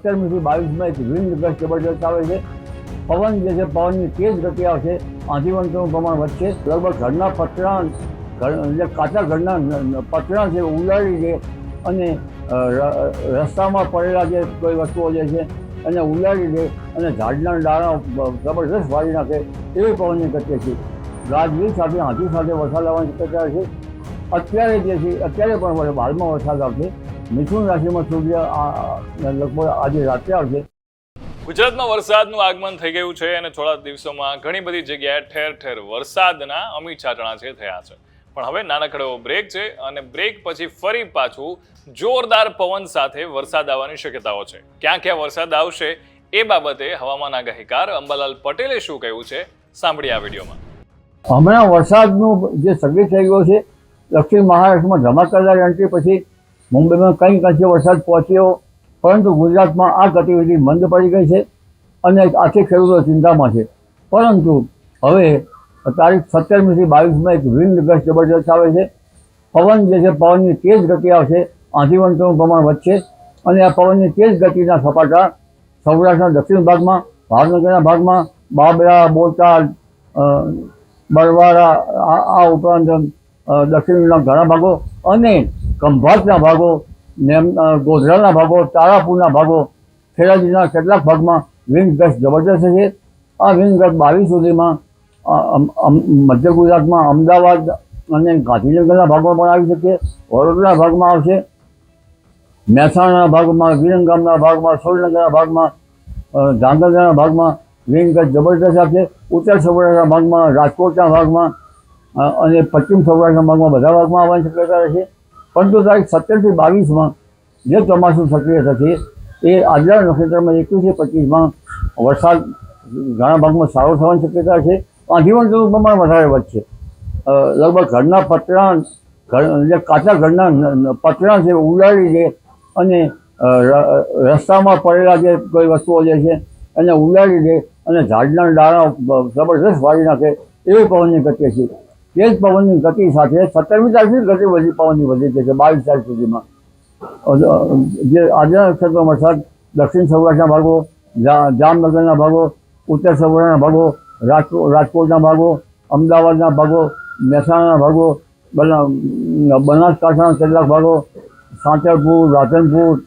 સત્તરમીથી બાવીસમાં એક wind gust જબરજસ્ત આવે છે. પવન જે છે, પવનની તેજ ગતિ આવશે. આંધીવંતનું પ્રમાણ વધશે. લગભગ ઘરના પતરા જે કાચા ઘરના પતરા છે, ઉલાળી છે અને રસ્તામાં પડેલા જે કોઈ વસ્તુઓ જે છે, એને ઉલાળી દે અને ઝાડના ડાળા જબરજસ્ત વાળી નાખે એવી પવનની ગતિ છે. ગાજવીજ સાથે, હાથી સાથે વરસાદ આવવાની શક્યતા છે. અત્યારે જે છે, અત્યારે પણ હાલમાં વરસાદ આવશે. મિથુન રાશિમાં સૂર્ય લગભગ આજે રાત્રે આવશે. ગુજરાતમાં વરસાદનું આગમન થઈ ગયું છે અને થોડા દિવસોમાં ઘણી બધી જગ્યાએ ઠેર ઠેર વરસાદના અમી છાંટણા છે થયા છે. પણ હવે નાનકડો બ્રેક છે અને બ્રેક પછી ફરી પાછું જોરદાર પવન સાથે વરસાદ આવવાની શક્યતાઓ છે. ક્યાં ક્યાં વરસાદ આવશે એ બાબતે હવામાન આગાહીકાર અંબાલાલ પટેલે શું કહ્યું છે સાંભળીએ આ વિડીયોમાં. હમણાં વરસાદનું જે સગી થઈ ગયો છે દક્ષિણ મહારાષ્ટ્રમાં ધમાકાદાર એન્ટ્રી પછી મુંબઈમાં કંઈક અંશે વરસાદ પહોંચ્યો, પરંતુ ગુજરાતમાં આ ગતિવિધિ મંદ પડી ગઈ છે અને આથી ખેડૂતો ચિંતામાં છે. પરંતુ હવે તારીખ સત્તરમીથી બાવીસમાં એક વિન્ડ ગસ્ટ જબરજસ્ત આવે છે. પવન જે છે, પવનની તેજ ગતિ આવશે આંધીવંતનું પ્રમાણ વધશે અને આ પવનની તેજ ગતિના સપાટા સૌરાષ્ટ્રના દક્ષિણ ભાગમાં, ભાવનગરના ભાગમાં, બાબરા, બોટાદ બરવાડા આ ઉપરાંત દક્ષિણના ઘણા ભાગો અને ખંભાતના ભાગો ગોધરાના ભાગો, તારાપુરના ભાગો ખેડાજીના કેટલાક ભાગમાં વિંગ ગસ્ટ જબરદસ્ત છે. આ વિંગ ગસ્ટ બાવીસ સુધીમાં મધ્ય ગુજરાતમાં અમદાવાદ અને ગાંધીનગરના ભાગમાં પણ આવી શકે. વડોદરા ભાગમાં આવશે. મહેસાણાના ભાગમાં, વિરંગામના ભાગમાં, સુરેન્દ્રનગરના ભાગમાં ધાંગધ્રાના ભાગમાં વિંગત જબરદસ્ત આપશે. ઉત્તર સૌરાષ્ટ્રના ભાગમાં, રાજકોટના ભાગમાં અને પશ્ચિમ સૌરાષ્ટ્રના ભાગમાં બધા ભાગમાં આવવાની શક્યતા રહેશે. પરંતુ તારીખ સત્તરથી બાવીસમાં જે ચોમાસું સક્રિય થશે, એ આજના નક્ષત્રમાં એકવીસથી પચીસમાં વરસાદ ઘણા ભાગમાં સારો થવાની શક્યતા છે. આંધીવંતનું પ્રમાણ વધારે વધશે. લગભગ ઘરના પતરા જે કાચા ઘરના પતરા છે, ઉડાડી દે અને રસ્તામાં પડેલા જે કોઈ વસ્તુઓ જે છે, એને ઉડાડી દે અને ઝાડના ડાળા જબરદસ્ત વાળી નાખે એવી પવનની ગતિ છે. તે જ પવનની ગતિ સાથે સત્તરમી તારીખથી ગતિ વધી પવનની વધી છે બાવીસ તારીખ સુધીમાં. અ, અ, જે આજના નક્ષત્રમાં વરસાદ દક્ષિણ સૌરાષ્ટ્રના ભાગો જા- જામનગરના ભાગો ઉત્તર સૌરાષ્ટ્રના ભાગો રાજકોટ રાજકોટના ભાગો અમદાવાદના ભાગો મહેસાણાના ભાગો બના- બનાસકાંઠાના કેટલાક ભાગો સાંતરપુર રાધનપુર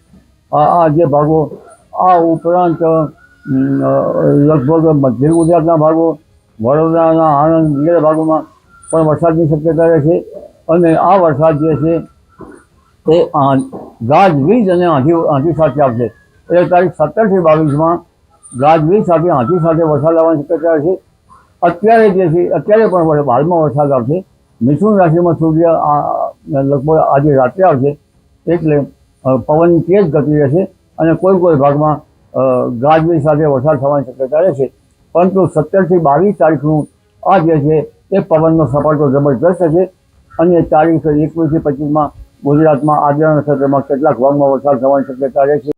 આ આ જે ભાગો આ ઉપરાંત અમ, અ, લગભગ મધ્ય ગુજરાતના ભાગો વડોદરાના આણંદ વગેરે ભાગોમાં પણ વરસાદની શક્યતા રહે છે અને આ વરસાદ જે છે આ ગાજવીજ અને આંધી આંધી સાથે આવશે. એટલે તારીખ સત્તરથી બાવીસમાં ગાજવીજ સાથે આંધી સાથે વરસાદ આવવાની શક્યતા છે. અત્યારે જે છે, અત્યારે પણ હાલમાં વરસાદ આવશે. મિથુન રાશિમાં સૂર્ય લગભગ આજે રાત્રે આવશે. એટલે પવનની તેજ ગતિ રહેશે અને કોઈ કોઈ ભાગમાં ગાજવીજ સાથે વરસાદ થવાની શક્યતા રહેશે. પરંતુ સત્તરથી બાવીસ તારીખનું આ જે છે એ પવનનો સપાટો જબરદસ્ત છે. અને તારીખ એકવીસથી પચીસમાં ગુજરાતમાં આગળના ક્ષેત્રમાં કેટલાક ભાગમાં વરસાદ થવાની શક્યતા રહેશે